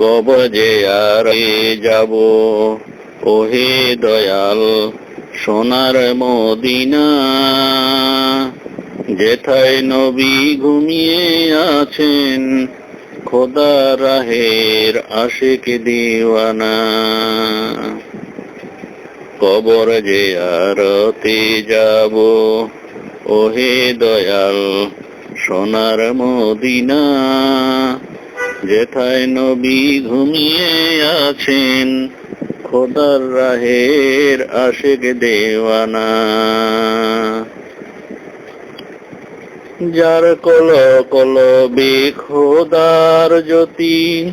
কব যে আর যাব। ওহে দয়াল, সোনার মদিনা। যেথায় নবী ঘুমিয়ে আছেন, খোদা রাহের আশিক দিওয়ানা। কবর যে আরতে যাব, ওহে দয়াল, সোনার মদিনা। যেথায় নবী ঘুমিয়ে আছেন, খোদার রাহের আশেক দেওয়ানা। যার কল কল বে খোদার জ্যোতি,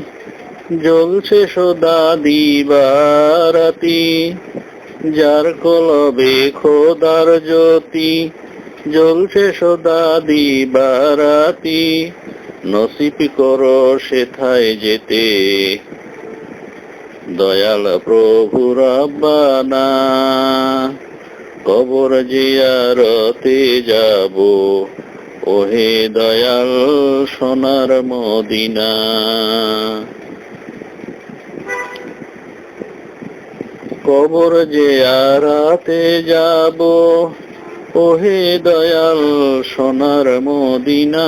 জ্বলছে সদা দিবারাতি। যার কলবে খোদার জ্যোতি, জ্বলছে সদা দিবারাতি। নসিব করো সেথায় যেতে। দয়াল প্রভু রাব্বানা, কবর জিয়ারতে যাব। ওহে দয়াল সোনার মদিনা। কবর যে আরাতে যাব। ওহে দয়াল সোনার মদিনা।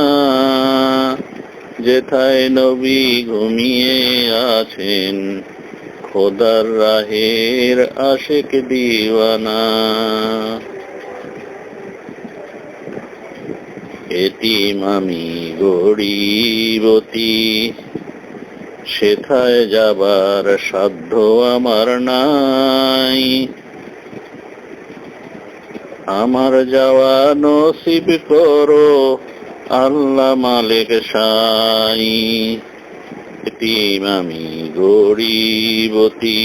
যেথায় নবী ঘুমিয়ে আছেন, খোদার রাহের আশেক দিওয়ানা। এতিম আমি গরিবতী, সেথায় যাবার সাধ্য আমার নাই। আমার যাওয়া নসিব করো আল্লাহ মালিক সাই আমি গরিবতী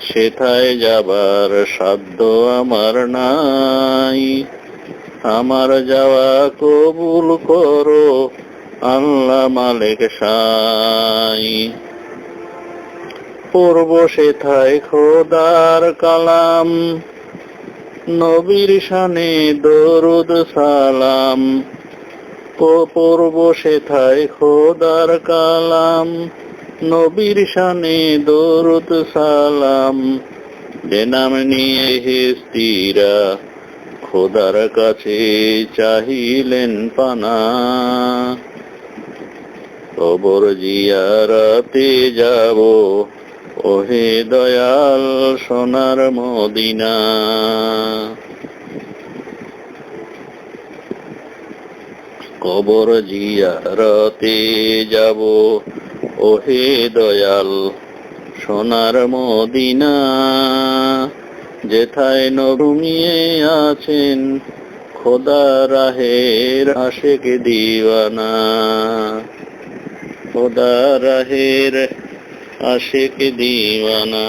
সেথায় যাবার সাধ্য আমার নাই। আমার যাওয়া কবুল করো আল্লাহ মালিক সাই পূর্ব সেথায় খোদার কালাম। নবীর শানে দরুদ সালাম। পূর্ব সেথায় খোদার কালাম, নবীর শানে দরুদ সালাম। যে নাম নিয়ে হেস্তিরা খোদার কাছে চাহিলেন পানা। কবর জিয়ারাতে যাব, ওহে দয়াল সোনার মদিনা। কবর জিয়ারতে যাব। ওহে দয়াল, সোনার মদিনা, যেথায় নরুমিয়ে আছেন, খোদা রাহের আশেক দিওয়ানা। খোদা রাহের আশেক দিওয়ানা।